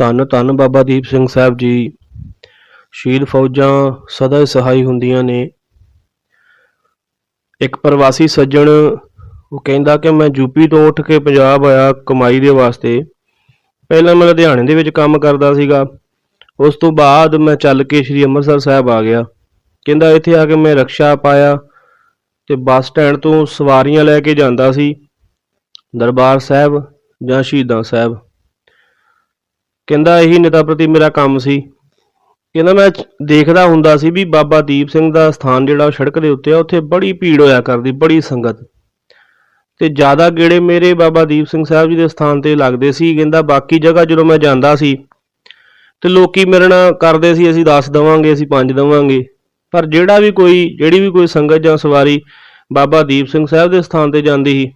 ਧੰਨ ਧੰਨ ਬਾਬਾ ਦੀਪ ਸਿੰਘ ਸਾਹਿਬ ਜੀ। ਸ਼ਹੀਦ ਫੌਜਾਂ ਸਦਾ ਸਹਾਈ ਹੁੰਦੀਆਂ ਨੇ। ਇੱਕ ਪ੍ਰਵਾਸੀ ਸੱਜਣ, ਉਹ ਕਹਿੰਦਾ ਕਿ ਮੈਂ ਯੂਪੀ ਤੋਂ ਉੱਠ ਕੇ ਪੰਜਾਬ ਆਇਆ ਕਮਾਈ ਦੇ ਵਾਸਤੇ। ਪਹਿਲਾਂ ਮੈਂ ਲੁਧਿਆਣੇ ਦੇ ਵਿੱਚ ਕੰਮ ਕਰਦਾ ਸੀਗਾ। ਉਸ ਤੋਂ ਬਾਅਦ ਮੈਂ ਚੱਲ ਕੇ ਸ੍ਰੀ ਅੰਮ੍ਰਿਤਸਰ ਸਾਹਿਬ ਆ ਗਿਆ। ਕਹਿੰਦਾ ਇੱਥੇ ਆ ਕੇ ਮੈਂ ਰਕਸ਼ਾ ਪਾਇਆ ਤੇ ਬੱਸ ਸਟੈਂਡ ਤੋਂ ਸਵਾਰੀਆਂ ਲੈ ਕੇ ਜਾਂਦਾ ਸੀ। ਦਰਬਾਰ ਸਾਹਿਬ ਜਾਂ ਸ਼ਹੀਦਾਂ ਸਾਹਿਬ। ਕਹਿੰਦਾ ਇਹੀ ਨੇਤਾ ਪ੍ਰਤੀ ਮੇਰਾ ਕੰਮ ਸੀ। ਕਹਿੰਦਾ ਮੈਂ ਦੇਖਦਾ ਹੁੰਦਾ ਸੀ ਵੀ ਬਾਬਾ ਦੀਪ ਸਿੰਘ ਦਾ ਸਥਾਨ ਜਿਹੜਾ ਉਹ ਸੜਕ ਦੇ ਉੱਤੇ ਆ, ਉੱਥੇ ਬੜੀ ਭੀੜ ਹੋਇਆ ਕਰਦੀ, ਬੜੀ ਸੰਗਤ। ਤੇ ਜ਼ਿਆਦਾ ਗੇੜੇ ਮੇਰੇ ਬਾਬਾ ਦੀਪ ਸਿੰਘ ਸਾਹਿਬ ਜੀ ਦੇ ਸਥਾਨ ਤੇ ਲੱਗਦੇ ਸੀ, ਕਹਿੰਦਾ ਬਾਕੀ ਜਗ੍ਹਾ ਜਦੋਂ ਮੈਂ ਜਾਂਦਾ ਸੀ, ਤੇ ਲੋਕੀ ਮੇਰੇ ਨਾਲ ਕਰਦੇ ਸੀ, ਅਸੀਂ 10 ਦਵਾਂਗੇ, ਅਸੀਂ 5 ਦਵਾਂਗੇ। ਪਰ ਜਿਹੜਾ ਵੀ ਕੋਈ, ਜਿਹੜੀ ਵੀ ਕੋਈ ਸੰਗਤ ਜਾਂ ਸਵਾਰੀ ਬਾਬਾ ਦੀਪ ਸਿੰਘ ਸਾਹਿਬ ਦੇ ਸਥਾਨ ਤੇ ਜਾਂਦੀ ਸੀ,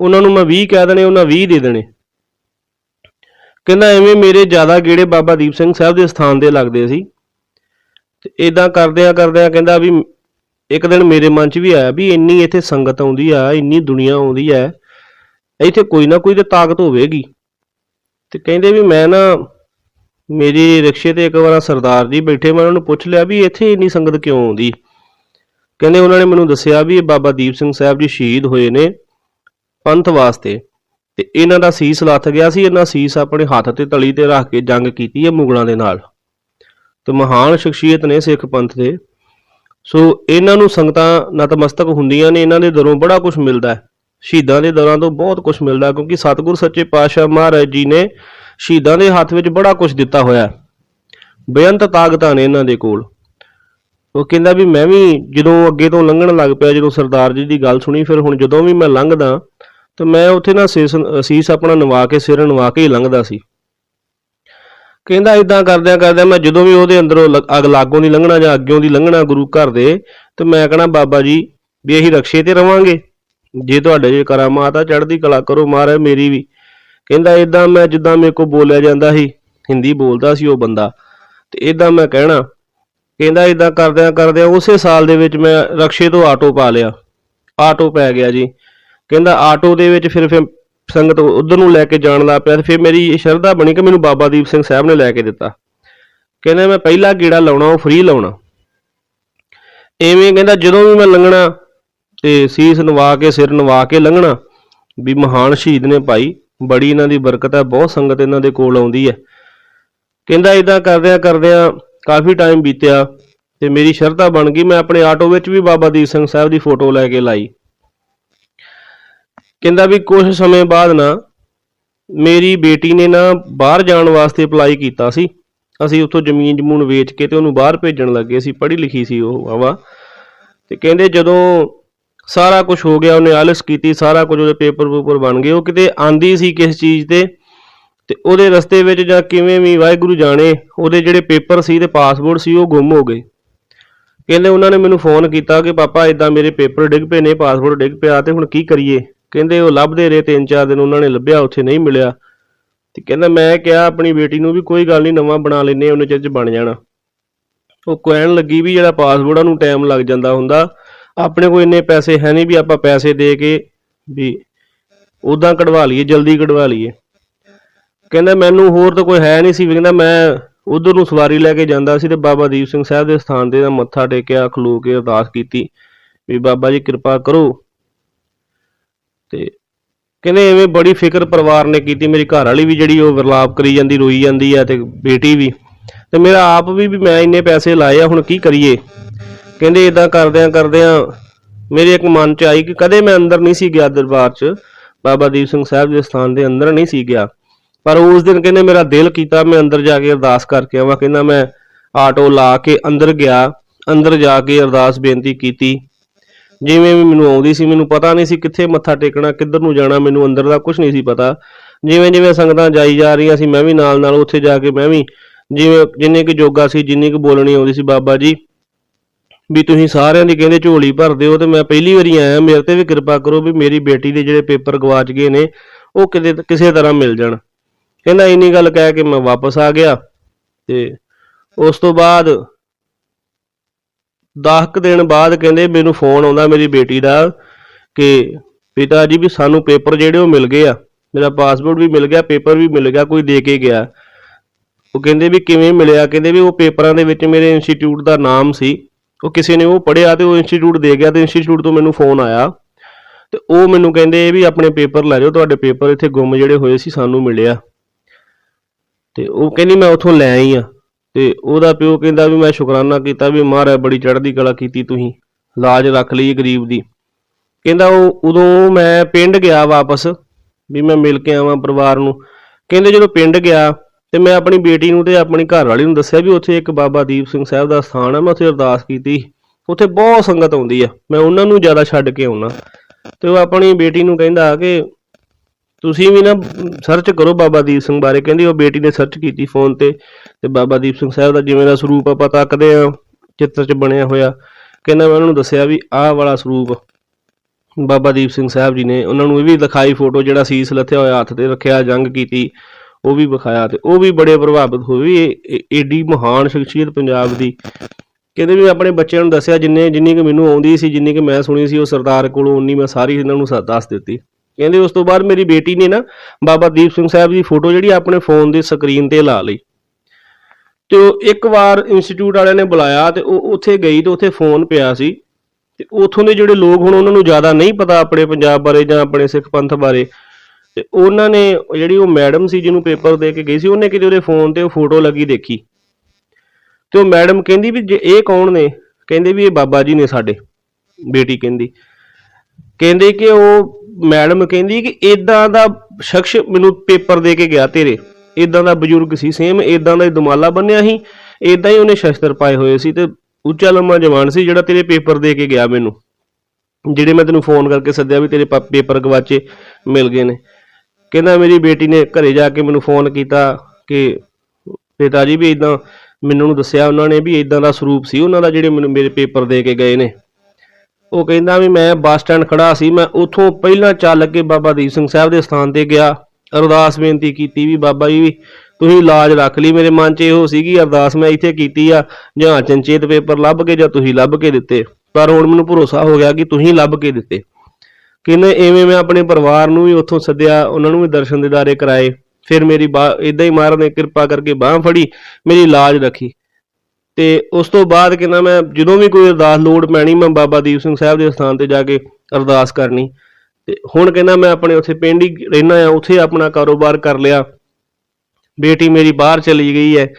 ਉਹਨਾਂ ਨੂੰ ਮੈਂ 20 ਕਹਿ ਦੇਣੇ, ਉਹਨਾਂ 20 ਦੇ ਦੇਣੇ। ਕਹਿੰਦਾ ਐਵੇਂ ਮੇਰੇ ਜ਼ਿਆਦਾ ਗੇੜੇ ਬਾਬਾ ਦੀਪ ਸਿੰਘ ਸਾਹਿਬ ਦੇ ਸਥਾਨ ਦੇ ਲੱਗਦੇ ਸੀ। ਤੇ ਇਦਾਂ ਕਰਦਿਆਂ ਕਰਦਿਆਂ ਕਹਿੰਦਾ ਵੀ ਇੱਕ ਦਿਨ ਮੇਰੇ ਮਨ 'ਚ ਵੀ ਆਇਆ ਵੀ ਇੰਨੀ ਇੱਥੇ ਸੰਗਤ ਆਉਂਦੀ ਆ, ਇੰਨੀ ਦੁਨੀਆ ਆਉਂਦੀ ਆ, ਇੱਥੇ ਕੋਈ ਨਾ ਕੋਈ ਤੇ ਤਾਕਤ ਹੋਵੇਗੀ। ਤੇ ਕਹਿੰਦੇ ਵੀ ਮੈਂ ਨਾ ਮੇਰੀ ਰਿਕਸ਼ੇ ਤੇ ਇੱਕ ਵਾਰ ਸਰਦਾਰ ਜੀ ਬੈਠੇ, ਮੈਂ ਉਹਨਾਂ ਨੂੰ ਪੁੱਛ ਲਿਆ ਵੀ ਇੱਥੇ ਇੰਨੀ ਸੰਗਤ ਕਿਉਂ ਆਉਂਦੀ? ਕਹਿੰਦੇ ਉਹਨਾਂ ਨੇ ਮੈਨੂੰ ਦੱਸਿਆ ਵੀ ਇਹ ਬਾਬਾ ਦੀਪ ਸਿੰਘ ਸਾਹਿਬ ਜੀ ਸ਼ਹੀਦ ਹੋਏ ਨੇ ਪੰਥ ਵਾਸਤੇ। ਤੇ ਇਹਨਾਂ ਦਾ ਸੀਸ ਲੱਥ ਗਿਆ ਸੀ, ਇਹਨਾਂ ਸੀਸ ਆਪਣੇ ਹੱਥ ਤੇ ਤਲੀ ਤੇ ਰੱਖ ਕੇ ਜੰਗ ਕੀਤੀ ਹੈ ਮੁਗਲਾਂ ਦੇ ਨਾਲ। ਤੇ ਮਹਾਨ ਸ਼ਖਸੀਅਤ ਨੇ ਸਿੱਖ ਪੰਥ ਦੇ। ਸੋ ਇਹਨਾਂ ਨੂੰ ਸੰਗਤਾਂ ਨਤਮਸਤਕ ਹੁੰਦੀਆਂ ਨੇ, ਇਹਨਾਂ ਦੇ ਦਰੋਂ ਬੜਾ ਕੁਝ ਮਿਲਦਾ ਹੈ। ਸ਼ਹੀਦਾਂ ਦੇ ਦਰਾਂ ਤੋਂ ਬਹੁਤ ਕੁਝ ਮਿਲਦਾ ਕਿਉਂਕਿ ਸਤਿਗੁਰ ਸੱਚੇ ਪਾਤਸ਼ਾਹ ਮਹਾਰਾਜ ਜੀ ਨੇ ਸ਼ਹੀਦਾਂ ਦੇ ਹੱਥ ਵਿੱਚ ਬੜਾ ਕੁਝ ਦਿੱਤਾ ਹੋਇਆ ਬੇਅੰਤ ਤਾਕਤਾਂ ਨੇ ਇਹਨਾਂ ਦੇ ਕੋਲ। ਉਹ ਕਹਿੰਦਾ ਵੀ ਮੈਂ ਵੀ ਜਦੋਂ ਅੱਗੇ ਤੋਂ ਲੰਘਣ ਲੱਗ ਪਿਆ, ਜਦੋਂ ਸਰਦਾਰ ਜੀ ਦੀ ਗੱਲ ਸੁਣੀ, ਫਿਰ ਹੁਣ ਜਦੋਂ ਵੀ ਮੈਂ ਲੰਘਦਾ ਤੇ ਮੈਂ ਉੱਥੇ ਨਾ ਸੀਸ ਸੀਸ ਆਪਣਾ ਨਵਾ ਕੇ, ਸਿਰ ਨਵਾ ਕੇ ਹੀ ਲੰਘਦਾ ਸੀ। ਕਹਿੰਦਾ ਇਦਾਂ ਕਰਦਿਆਂ ਕਰਦਿਆਂ ਮੈਂ ਜਦੋਂ ਵੀ ਉਹਦੇ ਅੰਦਰੋਂ ਲ- ਅਗ ਲਾਗੋਂ ਦੀ ਲੰਘਣਾ ਜਾਂ ਅੱਗਿਓਂ ਦੀ ਲੰਘਣਾ ਗੁਰੂ ਘਰ ਦੇ, ਤੇ ਮੈਂ ਕਹਣਾ, ਬਾਬਾ ਜੀ, ਵੀ ਅਸੀਂ ਰਕਸ਼ੇ ਤੇ ਰਵਾਂਗੇ। ਜੇ ਤੁਹਾਡੇ ਜੇ ਕਰਾਮਾਤ ਆ ਚੜ੍ਹਦੀ ਕਲਾ ਕਰੋ, ਮਹਾਰਾਜ ਮੇਰੀ ਵੀ। ਕਹਿੰਦਾ ਇਦਾਂ ਮੈਂ ਜਿੱਦਾਂ ਮੇਰੇ ਕੋ ਬੋਲਿਆ ਜਾਂਦਾ ਸੀ, ਹਿੰਦੀ ਬੋਲਦਾ ਸੀ ਉਹ ਬੰਦਾ। ਤੇ ਇਦਾਂ ਮੈਂ ਕਹਿਣਾ, ਕਹਿੰਦਾ ਇਦਾਂ ਕਰਦਿਆਂ ਕਰਦਿਆਂ ਉਸੇ ਸਾਲ ਦੇ ਵਿੱਚ ਮੈਂ ਰਕਸ਼ੇ ਤੋਂ ਆਟੋ ਪਾ ਲਿਆ। ਆਟੋ ਪੈ ਗਿਆ ਜੀ। ਕਹਿੰਦਾ ਆਟੋ ਦੇ ਵਿੱਚ ਫਿਰ ਫਿਰ ਸੰਗਤ ਉਧਰ ਨੂੰ ਲੈ ਕੇ ਜਾਣ ਲੱਗ ਪਿਆ ਤੇ ਫਿਰ ਮੇਰੀ ਸ਼ਰਧਾ ਬਣੀ ਕਿ ਮੈਨੂੰ ਬਾਬਾ ਦੀਪ ਸਿੰਘ ਸਾਹਿਬ ਨੇ ਲੈ ਕੇ ਦਿੱਤਾ। ਕਹਿੰਦਾ ਮੈਂ ਪਹਿਲਾ ਗੇੜਾ ਲਾਉਣਾ, ਉਹ ਫ੍ਰੀ ਲਾਉਣਾ। ਐਵੇਂ ਕਹਿੰਦਾ ਜਦੋਂ ਵੀ ਮੈਂ ਲੰਘਣਾ ਤੇ ਸੀਸ ਨਵਾ ਕੇ, ਸਿਰ ਨਵਾ ਕੇ ਲੰਘਣਾ ਵੀ ਮਹਾਨ ਸ਼ਹੀਦ ਨੇ ਭਾਈ, ਬੜੀ ਇਹਨਾਂ ਦੀ ਬਰਕਤ ਹੈ, ਬਹੁਤ ਸੰਗਤ ਇਹਨਾਂ ਦੇ ਕੋਲ ਆਉਂਦੀ ਹੈ। ਕਹਿੰਦਾ ਇਦਾਂ ਕਰਦਿਆਂ ਕਰਦਿਆਂ ਕਾਫੀ ਟਾਈਮ ਬੀਤਿਆ ਤੇ ਮੇਰੀ ਸ਼ਰਧਾ ਬਣ ਗਈ, ਮੈਂ ਆਪਣੇ ਆਟੋ ਵਿੱਚ ਵੀ ਬਾਬਾ ਦੀਪ ਸਿੰਘ ਸਾਹਿਬ ਦੀ ਫੋਟੋ ਲੈ ਕੇ ਲਾਈ। ਕਹਿੰਦਾ ਵੀ ਕੁਝ ਸਮੇਂ ਬਾਅਦ ਨਾ ਮੇਰੀ ਬੇਟੀ ਨੇ ਨਾ ਬਾਹਰ ਜਾਣ ਵਾਸਤੇ ਅਪਲਾਈ ਕੀਤਾ ਸੀ। ਅਸੀਂ ਉੱਥੋਂ ਜ਼ਮੀਨ ਜਮੂਨ ਵੇਚ ਕੇ ਤੇ ਉਹਨੂੰ ਬਾਹਰ ਭੇਜਣ ਲੱਗੇ ਸੀ, ਪੜ੍ਹੀ ਲਿਖੀ ਸੀ ਉਹ ਵਾਵਾ ਤੇ ਕਹਿੰਦੇ ਜਦੋਂ ਸਾਰਾ ਕੁਝ ਹੋ ਗਿਆ, ਉਹਨੇ ਆਲਸ ਕੀਤੀ, ਸਾਰਾ ਕੁਝ ਉਹਦੇ ਪੇਪਰ ਪੂਪਰ ਬਣ ਗਏ। ਉਹ ਕਿਤੇ ਆਂਦੀ ਸੀ ਕਿਸ ਚੀਜ਼ ਤੇ ਤੇ ਉਹਦੇ ਰਸਤੇ ਵਿੱਚ ਜਾਂ ਕਿਵੇਂ ਵੀ ਵਾਹਿਗੁਰੂ ਜਾਣੇ, ਉਹਦੇ ਜਿਹੜੇ ਪੇਪਰ ਸੀ ਤੇ ਪਾਸਪੋਰਟ ਸੀ, ਉਹ ਗੁੰਮ ਹੋ ਗਏ। ਕਹਿੰਦੇ ਉਹਨਾਂ ਨੇ ਮੈਨੂੰ ਫੋਨ ਕੀਤਾ ਕਿ, ਪਾਪਾ ਇਦਾਂ ਮੇਰੇ ਪੇਪਰ ਡਿੱਗ ਪਏ ਨੇ, ਪਾਸਪੋਰਟ ਡਿੱਗ ਪਿਆ ਤੇ ਹੁਣ ਕੀ ਕਰੀਏ? ਕਹਿੰਦੇ ਉਹ ਲੱਭਦੇ ਰਹੇ ਤਿੰਨ ਚਾਰ ਦਿਨ, ਉਹਨਾਂ ਨੇ ਲੱਭਿਆ, ਉੱਥੇ ਨਹੀਂ ਮਿਲਿਆ। ਤੇ ਕਹਿੰਦਾ, ਮੈਂ ਕਿਹਾ, ਆਪਣੀ ਬੇਟੀ ਨੂੰ ਵੀ ਕੋਈ ਗੱਲ ਨਹੀਂ, ਨਵਾਂ ਬਣਾ ਲੈਨੇ ਉਹਨੇ ਚਿਰ ਚ ਬਣ ਜਾਣਾ। ਉਹ ਕਹਿਣ ਲੱਗੀ ਵੀ ਜਿਹੜਾ ਪਾਸਪੋਰਟਾਂ ਨੂੰ ਟਾਈਮ ਲੱਗ ਜਾਂਦਾ ਹੁੰਦਾ। ਆਪਣੇ ਕੋਲ ਇੰਨੇ ਪੈਸੇ ਹੈ ਨਹੀਂ ਵੀ ਆਪਾਂ ਪੈਸੇ ਦੇ ਕੇ ਵੀ ਉਦਾਂ ਕਢਵਾ ਲਈਏ, ਜਲਦੀ ਕਢਵਾ ਲਈਏ। ਕਹਿੰਦਾ, ਮੈਨੂੰ ਹੋਰ ਤਾਂ ਕੋਈ ਹੈ ਨਹੀਂ ਸੀ। ਵੀ ਕਹਿੰਦਾ, ਮੈਂ ਉਧਰ ਨੂੰ ਸਵਾਰੀ ਲੈ ਕੇ ਜਾਂਦਾ ਸੀ ਤੇ ਬਾਬਾ ਦੀਪ ਸਿੰਘ ਸਾਹਿਬ ਦੇ ਸਥਾਨ ਤੇ ਦਾ ਮੱਥਾ ਟੇਕਿਆ, ਖਲੋ ਕੇ ਅਰਦਾਸ ਕੀਤੀ ਵੀ ਬਾਬਾ ਜੀ ਕਿਰਪਾ ਕਰੋ। ਤੇ ਕਹਿੰਦੇ ਐਵੇਂ ਬੜੀ ਫਿਕਰ ਪਰਿਵਾਰ ਨੇ ਕੀਤੀ, ਮੇਰੀ ਘਰ ਵਾਲੀ ਵੀ ਜਿਹੜੀ ਉਹ ਵਿਰਲਾਪ ਕਰੀ ਜਾਂਦੀ, ਰੋਈ ਜਾਂਦੀ ਆ ਤੇ ਬੇਟੀ ਵੀ। ਤੇ ਮੇਰਾ ਆਪ ਵੀ ਵੀ ਮੈਂ ਇੰਨੇ ਪੈਸੇ ਲਾਏ ਆ, ਹੁਣ ਕੀ ਕਰੀਏ? ਕਹਿੰਦੇ ਇਦਾਂ ਕਰਦਿਆਂ ਕਰਦਿਆਂ ਮੇਰੇ ਇੱਕ ਮਨ ਚ ਆਈ ਕਿ ਕਦੇ ਮੈਂ ਅੰਦਰ ਨਹੀਂ ਸੀ ਗਿਆ ਦਰਬਾਰ ਚ। ਬਾਬਾ ਦੀਪ ਸਿੰਘ ਸਾਹਿਬ ਦੇ ਸਥਾਨ ਦੇ ਅੰਦਰ ਨਹੀਂ ਸੀ ਗਿਆ। ਪਰ ਉਸ ਦਿਨ ਕਹਿੰਦੇ ਮੇਰਾ ਦਿਲ ਕੀਤਾ, ਮੈਂ ਅੰਦਰ ਜਾ ਕੇ ਅਰਦਾਸ ਕਰਕੇ ਆਵਾਂ। ਕਹਿੰਦਾ ਮੈਂ ਆਟੋ ਲਾ ਕੇ ਅੰਦਰ ਗਿਆ, ਅੰਦਰ ਜਾ ਕੇ ਅਰਦਾਸ ਬੇਨਤੀ ਕੀਤੀ। ਜਿਵੇਂ ਵੀ ਮੈਨੂੰ ਆਉਂਦੀ ਸੀ, ਮੈਨੂੰ ਪਤਾ ਨਹੀਂ ਸੀ ਕਿੱਥੇ ਮੱਥਾ ਟੇਕਣਾ, ਕਿੱਧਰ ਨੂੰ ਜਾਣਾ, ਮੈਨੂੰ ਅੰਦਰ ਦਾ ਕੁਝ ਨਹੀਂ ਸੀ ਪਤਾ। ਜਿਵੇਂ ਜਿਵੇਂ ਸੰਗਤਾਂ ਜਾਈ ਜਾ ਰਹੀਆਂ ਸੀ, ਮੈਂ ਵੀ ਨਾਲ ਨਾਲ ਉੱਥੇ ਜਾ ਕੇ ਮੈਂ ਵੀ ਜਿਵੇਂ ਜਿੰਨੇ ਕੁ ਜੋਗਾ ਸੀ, ਜਿੰਨੀ ਕੁ ਬੋਲਣੀ ਆਉਂਦੀ ਸੀ ਬਾਬਾ ਜੀ, ਵੀ ਤੁਸੀਂ ਸਾਰਿਆਂ ਦੀ ਕਹਿੰਦੇ ਝੋਲੀ ਭਰਦੇ ਹੋ ਤੇ ਮੈਂ ਪਹਿਲੀ ਵਾਰੀ ਆਇਆ, ਮੇਰੇ ਤੇ ਵੀ ਕਿਰਪਾ ਕਰੋ ਵੀ ਮੇਰੀ ਬੇਟੀ ਦੇ ਜਿਹੜੇ ਪੇਪਰ ਗਵਾਚ ਗਏ ਨੇ, ਉਹ ਕਿਤੇ ਕਿਸੇ ਤਰ੍ਹਾਂ ਮਿਲ ਜਾਣ। ਕਹਿੰਦਾ ਇੰਨੀ ਗੱਲ ਕਹਿ ਕੇ ਮੈਂ ਵਾਪਸ ਆ ਗਿਆ ਤੇ ਉਸ ਤੋਂ ਬਾਅਦ 10 ਕੁ ਦਿਨ ਬਾਅਦ ਕਹਿੰਦੇ ਮੈਨੂੰ ਫੋਨ ਆਉਂਦਾ ਮੇਰੀ ਬੇਟੀ ਦਾ ਕਿ ਪਿਤਾ ਜੀ ਵੀ ਸਾਨੂੰ ਪੇਪਰ ਜਿਹੜੇ ਉਹ ਮਿਲ ਗਏ ਆ, ਮੇਰਾ ਪਾਸਪੋਰਟ ਵੀ ਮਿਲ ਗਿਆ ਪੇਪਰ ਵੀ ਮਿਲ ਗਿਆ, ਕੋਈ ਦੇ ਕੇ ਗਿਆ। ਉਹ ਕਹਿੰਦੇ ਵੀ ਕਿਵੇਂ ਮਿਲਿਆ? ਕਹਿੰਦੇ ਵੀ ਉਹ ਪੇਪਰਾਂ ਦੇ ਵਿੱਚ ਮੇਰੇ ਇੰਸਟੀਚਿਊਟ ਦਾ ਨਾਮ ਸੀ। ਉਹ ਕਿਸੇ ਨੇ ਉਹ ਪੜ੍ਹਿਆ ਤੇ ਉਹ ਇੰਸਟੀਚਿਊਟ ਦੇ ਗਿਆ ਤੇ ਇੰਸਟੀਚਿਊਟ ਤੋਂ ਮੈਨੂੰ ਫੋਨ ਆਇਆ। ਤੇ ਉਹ ਮੈਨੂੰ ਕਹਿੰਦੇ ਵੀ ਆਪਣੇ ਪੇਪਰ ਲੈ ਜਾਓ, ਤੁਹਾਡੇ ਪੇਪਰ ਇੱਥੇ ਗੁੰਮ ਜਿਹੜੇ ਹੋਏ ਸੀ ਸਾਨੂੰ ਮਿਲਿਆ। ਤੇ ਉਹ ਕਹਿੰਦੀ ਮੈਂ ਉੱਥੋਂ ਲੈ ਆਈ ਆ। ਤੇ ਉਹਦਾ ਪਿਓ ਕਹਿੰਦਾ ਵੀ ਮੈਂ ਸ਼ੁਕਰਾਨਾ ਕੀਤਾ ਵੀ ਮਹਾਰਾਜ ਬੜੀ ਚੜ੍ਹਦੀ ਕਲਾ ਕੀਤੀ ਤੁਸੀਂ, ਲਾਜ ਰੱਖ ਲਈ ਗਰੀਬ ਦੀ। ਕਹਿੰਦਾ ਉਹ, ਉਦੋਂ ਮੈਂ ਪਿੰਡ ਗਿਆ ਵਾਪਸ, ਵੀ ਮੈਂ ਮਿਲ ਕੇ ਆਵਾਂ ਪਰਿਵਾਰ ਨੂੰ। ਕਹਿੰਦੇ ਜਦੋਂ ਪਿੰਡ ਗਿਆ, ਤੇ ਮੈਂ ਆਪਣੀ ਬੇਟੀ ਨੂੰ ਤੇ ਆਪਣੀ ਘਰ ਵਾਲੀ ਨੂੰ ਦੱਸਿਆ ਵੀ ਉੱਥੇ ਇੱਕ ਬਾਬਾ ਦੀਪ ਸਿੰਘ ਸਾਹਿਬ ਦਾ ਸਥਾਨ ਆ, ਮੈਂ ਉੱਥੇ ਅਰਦਾਸ ਕੀਤੀ ਉੱਥੇ ਬਹੁਤ ਸੰਗਤ ਆਉਂਦੀ ਆ, ਮੈਂ ਉਹਨਾਂ ਨੂੰ ਜ਼ਿਆਦਾ ਛੱਡ ਕੇ ਆਉਣਾ ਤੇ ਉਹ ਆਪਣੀ ਬੇਟੀ ਨੂੰ ਕਹਿੰਦਾ ਕਿ ਤੁਸੀਂ ਵੀ ਨਾ ਸਰਚ ਕਰੋ ਬਾਬਾ ਦੀਪ ਸਿੰਘ ਬਾਰੇ, ਕਹਿੰਦੀ ਉਹ ਬੇਟੀ ਨੇ ਸਰਚ ਕੀਤੀ ਫੋਨ ਤੇ ਤੇ ਬਾਬਾ ਦੀਪ ਸਿੰਘ ਸਾਹਿਬ ਦਾ ਜਿਵੇਂ ਦਾ ਸਰੂਪ ਆਪਾਂ ਤੱਕਦੇ ਆ ਚਿੱਤਰ 'ਚ ਬਣਿਆ ਹੋਇਆ, ਕਹਿੰਦਾ ਮੈਂ ਉਹਨਾਂ ਨੂੰ ਦੱਸਿਆ ਵੀ ਆਹ ਵਾਲਾ ਸਰੂਪ ਬਾਬਾ ਦੀਪ ਸਿੰਘ ਸਾਹਿਬ ਜੀ ਨੇ, ਉਹਨਾਂ ਨੂੰ ਇਹ ਵੀ ਦਿਖਾਈ ਫੋਟੋ ਜਿਹੜਾ ਸੀਸ ਲੱਥਿਆ ਹੋਇਆ ਹੱਥ ਤੇ ਰੱਖਿਆ, ਜੰਗ ਕੀਤੀ, ਉਹ ਵੀ ਵਿਖਾਇਆ ਤੇ ਉਹ ਵੀ ਬੜੇ ਪ੍ਰਭਾਵਿਤ ਹੋਏ ਵੀ ਇਹ- ਏਡੀ ਮਹਾਨ ਸ਼ਖਸੀਅਤ ਪੰਜਾਬ ਦੀ। ਕਹਿੰਦੇ ਵੀ ਆਪਣੇ ਬੱਚਿਆਂ ਨੂੰ ਦੱਸਿਆ ਜਿੰਨੇ, ਜਿੰਨੀ ਕਿ ਮੈਨੂੰ ਆਉਂਦੀ ਸੀ, ਜਿੰਨੀ ਕਿ ਮੈਂ ਸੁਣੀ ਸੀ, ਉਹ ਸਰਦਾਰ ਕੋਲੋਂ ਉਨੀ ਮੈਂ ਸਾਰੀ ਇਹਨਾਂ ਨੂੰ ਦੱਸ ਦਿੱਤੀ। ਕਹਿੰਦੇ ਉਸ ਤੋਂ ਬਾਅਦ ਮੇਰੀ ਬੇਟੀ ਨੇ ਨਾ ਬਾਬਾ ਦੀਪ ਸਿੰਘ ਸਾਹਿਬ ਦੀ ਫੋਟੋ ਜਿਹੜੀ ਆਪਣੇ ਫੋਨ ਦੀ ਸਕਰੀਨ ਤੇ ਲਾ ਲਈ। ਤੇ ਇੱਕ ਵਾਰ ਇੰਸਟੀਚਿਊਟ ਵਾਲਿਆਂ ਨੇ ਬੁਲਾਇਆ ਤੇ ਉਹ ਉੱਥੇ ਗਈ ਤੇ ਉੱਥੇ ਫੋਨ ਪਿਆ ਸੀ। ਤੇ ਉਥੋਂ ਦੇ ਜਿਹੜੇ ਲੋਕ ਹੁਣ ਉਹਨਾਂ ਨੂੰ ਜ਼ਿਆਦਾ ਨਹੀਂ ਪਤਾ ਆਪਣੇ ਪੰਜਾਬ ਬਾਰੇ ਜਾਂ ਆਪਣੇ ਸਿੱਖ ਪੰਥ ਬਾਰੇ। ਤੇ ਉਹਨਾਂ ਨੇ ਜਿਹੜੀ ਉਹ ਮੈਡਮ ਸੀ ਜਿਹਨੂੰ ਪੇਪਰ ਦੇ ਕੇ ਗਈ ਸੀ, ਉਹਨੇ ਕਿਤੇ ਉਹਦੇ ਫੋਨ ਤੇ ਉਹ ਫੋਟੋ ਲੱਗੀ ਦੇਖੀ। ਤੇ ਉਹ ਮੈਡਮ ਕਹਿੰਦੀ ਵੀ ਜੇ ਇਹ ਕੌਣ ਨੇ? ਕਹਿੰਦੇ ਵੀ ਇਹ ਬਾਬਾ ਜੀ ਨੇ ਸਾਡੇ, ਬੇਟੀ ਕਹਿੰਦੀ। ਕਹਿੰਦੇ ਕਿ ਉਹ ਮੈਡਮ ਕਹਿੰਦੀ ਕਿ ਇਦਾਂ ਦਾ ਸ਼ਖਸ ਮੈਨੂੰ ਪੇਪਰ ਦੇ ਕੇ ਗਿਆ ਤੇਰੇ। ਇਦਾਂ ਦਾ ਬਜ਼ੁਰਗ ਸੀ ਸੇਮ ਇਦਾਂ ਦਾ ਦੁਮਾਲਾ ਬੰਨਿਆ ਸੀ। ਇਦਾਂ ਹੀ ਉਹਨੇ ਸ਼ਸਤਰ ਪਾਏ ਹੋਏ ਸੀ ਤੇ ਉੱਚਾ ਲੰਮਾ ਜਵਾਨ ਸੀ ਜਿਹੜਾ ਤੇਰੇ ਪੇਪਰ ਦੇ ਕੇ ਗਿਆ ਮੈਨੂੰ, ਜਿਹੜੇ ਮੈਂ ਤੈਨੂੰ ਫੋਨ ਕਰਕੇ ਸੱਦਿਆ ਵੀ ਤੇਰੇ ਪ- ਪੇਪਰ ਗਵਾਚੇ ਮਿਲ ਗਏ ਨੇ। ਕਹਿੰਦਾ ਮੇਰੀ ਬੇਟੀ ਨੇ ਘਰੇ ਜਾ ਕੇ ਮੈਨੂੰ ਫੋਨ ਕੀਤਾ ਕਿ ਪਿਤਾ ਜੀ ਵੀ ਇਦਾਂ ਮੈਨੂੰ ਨੂੰ ਦੱਸਿਆ ਉਹਨਾਂ ਨੇ ਵੀ ਇਦਾਂ ਦਾ ਸਰੂਪ ਸੀ, ਉਹਨਾਂ ਦਾ ਜਿਹੜੇ ਮੈਨੂੰ ਮੇਰੇ ਪੇਪਰ ਦੇ ਕੇ ਗਏ ਨੇ। ਉਹ ਕਹਿੰਦਾ ਵੀ ਮੈਂ ਬੱਸ ਸਟੈਂਡ ਖੜਾ ਸੀ, ਮੈਂ ਉੱਥੋਂ ਪਹਿਲਾਂ ਚੱਲ ਕੇ ਬਾਬਾ ਦੀਪ ਸਿੰਘ ਸਾਹਿਬ ਦੇ ਸਥਾਨ ਤੇ ਗਿਆ। ਅਰਦਾਸ ਬੇਨਤੀ ਕੀਤੀ ਵੀ ਬਾਬਾ ਜੀ, ਤੁਸੀਂ ਇਲਾਜ ਰੱਖ ਲਈ, ਮੇਰੇ ਮਨ 'ਚ ਇਹੋ ਸੀਗੀ ਅਰਦਾਸ ਮੈਂ ਇੱਥੇ ਕੀਤੀ ਆ, ਜਾਂ ਚੰਚੇਤ ਪੇਪਰ ਲੱਭ ਕੇ ਜਾਂ ਤੁਸੀਂ ਲੱਭ ਕੇ ਦਿੱਤੇ। ਪਰ ਹੁਣ ਮੈਨੂੰ ਭਰੋਸਾ ਹੋ ਗਿਆ ਕਿ ਤੁਸੀਂ ਲੱਭ ਕੇ ਦਿੱਤੇ। ਕਹਿੰਦੇ ਐਵੇਂ ਮੈਂ ਆਪਣੇ ਪਰਿਵਾਰ ਨੂੰ ਵੀ ਉੱਥੋਂ ਸੱਦਿਆ, ਉਹਨਾਂ ਨੂੰ ਵੀ ਦਰਸ਼ਨ ਦਿਦਾਰੇ ਕਰਾਏ। ਫਿਰ ਮੇਰੀ ਇਦਾਂ ਹੀ ਮਹਾਰਾਜ ਨੇ ਕਿਰਪਾ ਕਰਕੇ ਬਾਹ ਫੜੀ, ਮੇਰੀ ਇਲਾਜ ਰੱਖੀ। ਤੇ ਉਸ ਤੋਂ ਬਾਅਦ ਕਹਿੰਦਾ ਮੈਂ, ਜਦੋਂ ਵੀ ਕੋਈ ਅਰਦਾਸ ਲੋੜ ਪੈਣੀ, ਮੈਂ ਬਾਬਾ ਦੀਪ ਸਿੰਘ ਸਾਹਿਬ ਦੇ ਸਥਾਨ ਤੇ ਜਾ ਕੇ ਅਰਦਾਸ ਕਰਨੀ। ਤੇ ਹੁਣ ਕਹਿੰਦਾ ਮੈਂ ਆਪਣੇ ਉੱਥੇ ਪਿੰਡ ਹੀ ਰਹਿਣਾ ਆ ਉੱਥੇ ਆਪਣਾ ਕਾਰੋਬਾਰ ਕਰ ਲਿਆ। ਬੇਟੀ ਮੇਰੀ ਬਾਹਰ ਚਲੀ ਗਈ ਹੈ।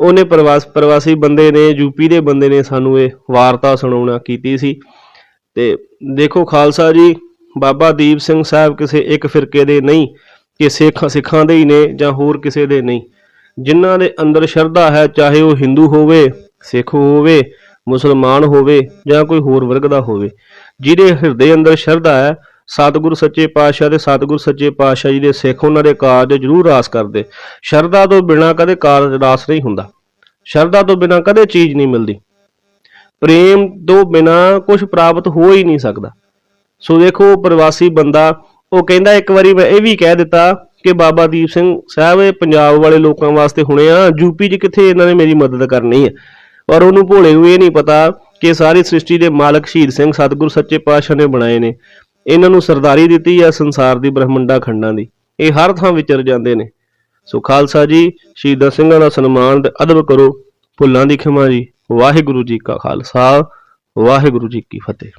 ਉਹਨੇ ਪ੍ਰਵਾਸ, ਪ੍ਰਵਾਸੀ ਬੰਦੇ ਨੇ ਯੂਪੀ ਦੇ ਬੰਦੇ ਨੇ ਸਾਨੂੰ ਇਹ ਵਾਰਤਾ ਸੁਣਾਉਣਾ ਕੀਤੀ ਸੀ। ਤੇ ਦੇਖੋ ਖਾਲਸਾ ਜੀ, ਬਾਬਾ ਦੀਪ ਸਿੰਘ ਸਾਹਿਬ ਕਿਸੇ ਇੱਕ ਫਿਰਕੇ ਦੇ ਨਹੀਂ, ਕਿ ਸਿੱਖ, ਸਿੱਖਾਂ ਦੇ ਹੀ ਨੇ ਜਾਂ ਹੋਰ ਕਿਸੇ ਦੇ ਨਹੀਂ। ਜਿਨ੍ਹਾਂ ਦੇ ਅੰਦਰ ਸ਼ਰਧਾ ਹੈ, ਚਾਹੇ ਉਹ ਹਿੰਦੂ ਹੋਵੇ, ਸਿੱਖ ਹੋਵੇ, ਮੁਸਲਮਾਨ ਹੋਵੇ ਜਾਂ ਕੋਈ ਹੋਰ ਵਰਗ ਦਾ ਹੋਵੇ, ਜਿਹਦੇ ਹਿਰਦੇ ਅੰਦਰ ਸ਼ਰਧਾ ਹੈ, ਸਤਿਗੁਰੂ ਸੱਚੇ ਪਾਤਸ਼ਾਹ ਤੇ ਸਤਿਗੁਰੂ ਸੱਚੇ ਪਾਤਸ਼ਾਹ ਜੀ ਦੇ ਸਿੱਖ ਉਹਨਾਂ ਦੇ ਕਾਰਜ ਜ਼ਰੂਰ ਰਾਸ ਕਰਦੇ। ਸ਼ਰਧਾ ਤੋਂ ਬਿਨਾ ਕਦੇ ਕਾਰਜ ਰਾਸ ਨਹੀਂ ਹੁੰਦਾ। ਸ਼ਰਧਾ ਤੋਂ ਬਿਨਾ ਕਦੇ ਚੀਜ਼ ਨਹੀਂ ਮਿਲਦੀ। ਪ੍ਰੇਮ ਤੋਂ ਬਿਨਾ ਕੁਝ ਪ੍ਰਾਪਤ ਹੋ ਹੀ ਨਹੀਂ ਸਕਦਾ। ਸੋ ਦੇਖੋ, ਪ੍ਰਵਾਸੀ ਬੰਦਾ, ਉਹ ਕਹਿੰਦਾ, ਇੱਕ ਵਾਰੀ ਮੈਂ ਇਹ ਵੀ ਕਹਿ ਦਿੱਤਾ ਕਿ ਬਾਬਾ ਦੀਪ ਸਿੰਘ ਸਾਹਿਬ ਇਹ ਪੰਜਾਬ ਵਾਲੇ ਲੋਕਾਂ ਵਾਸਤੇ ਹੁਣੇ ਆ ਯੂਪੀ 'ਚ ਕਿੱਥੇ ਇਹਨਾਂ ਨੇ ਮੇਰੀ ਮਦਦ ਕਰਨੀ ਹੈ ਪਰ ਉਹਨੂੰ ਭੋਲੇ ਨੂੰ ਇਹ ਨਹੀਂ ਪਤਾ ਕਿ ਸਾਰੀ ਸ੍ਰਿਸ਼ਟੀ ਦੇ ਮਾਲਕ ਸ਼ਹੀਦ ਸਿੰਘ ਸਤਿਗੁਰ ਸੱਚੇ ਪਾਤਸ਼ਾਹ ਨੇ ਬਣਾਏ ਨੇ। ਇਹਨਾਂ ਨੂੰ ਸਰਦਾਰੀ ਦਿੱਤੀ ਆ ਸੰਸਾਰ ਦੀ ਬ੍ਰਹਮੰਡਾ ਖੰਡਾਂ ਦੀ। ਇਹ ਹਰ ਥਾਂ ਵਿਚਰ ਜਾਂਦੇ ਨੇ। ਸੋ ਖਾਲਸਾ ਜੀ, ਸ਼ਹੀਦਾਂ ਸਿੰਘਾਂ ਦਾ ਸਨਮਾਨ ਤੇ ਅਦਬ ਕਰੋ। ਭੁੱਲਾਂ ਦੀ ਖਿਮਾ ਜੀ, ਵਾਹਿਗੁਰੂ ਜੀ ਕਾ ਖਾਲਸਾ, ਵਾਹਿਗੁਰੂ ਜੀ ਕੀ ਫਤਿਹ।